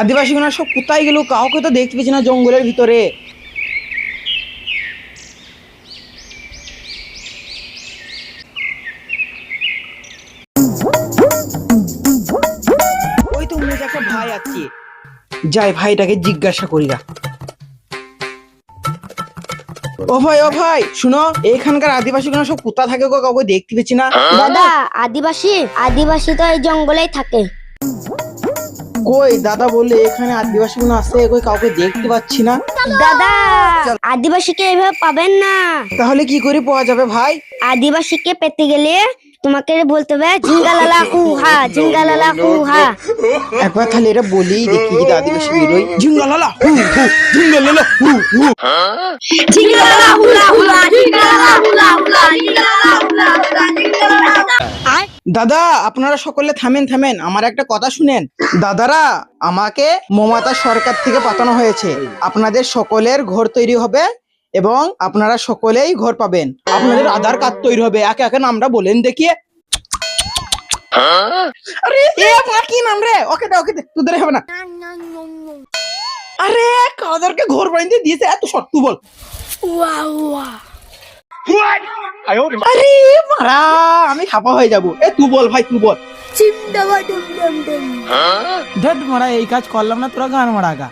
আদিবাসী গুনা সব কোথায় গেল? কাউকে তো দেখতে পেয়েছি না জঙ্গলের ভিতরে। যাই ভাইটাকে জিজ্ঞাসা করি গা ও ভাই ও ভাই, শুনো, এখানকার আদিবাসী গুলো সব কোথা থাকে গো? কাউকে দেখতে পেয়েছি না। দাদা, আদিবাসী আদিবাসী তো এই জঙ্গলেই থাকে। কই? দাদা বললে এখানে আদিবাসী গুলো আছে কই কাউকে দেখতে পাচ্ছি না। দাদা আদিবাসীকে এইভাবে পাবেন না। তাহলে কি করে পাওয়া যাবে ভাই? আদিবাসীকে পেতে গেলে তোমাকে বলতে হবে ঝিঙ্গালালা কুহা ঝিঙ্গালালা কুহা একবার তাহলে এটা বলি দেখি যদি আদিবাসী বেরোয় ঝিঙ্গালালা হু হু ঝিঙ্গালালা হু হু ঝিঙ্গালালা হুলা হুলা দাদা, আপনারা সকলে থামেন থামেন। আমার একটা কথা শুনেন। দাদারা, আমাকে মমতা সরকার থেকে পাঠানো হয়েছে। আপনাদের সকলের ঘর তৈরি হবে এবং আপনারা সকলেই ঘর পাবেন। আপনাদের আধার কার্ড তৈরি হবে। একে একে নামটা বলেন দেখিয়ে আরে, এ কি নাম রে? ওকে দে ওকে দে। তোদের হবে না। আরে, কাদেরকে ঘর বানিয়ে দিয়েছে? এত শর্ট তুই বল আরে মারা আমি খাপা হয়ে যাব। এ তুই বল ভাই তুই বল। ধ্যাট মারা এই কাজ করলাম না তোরা গান মারা গা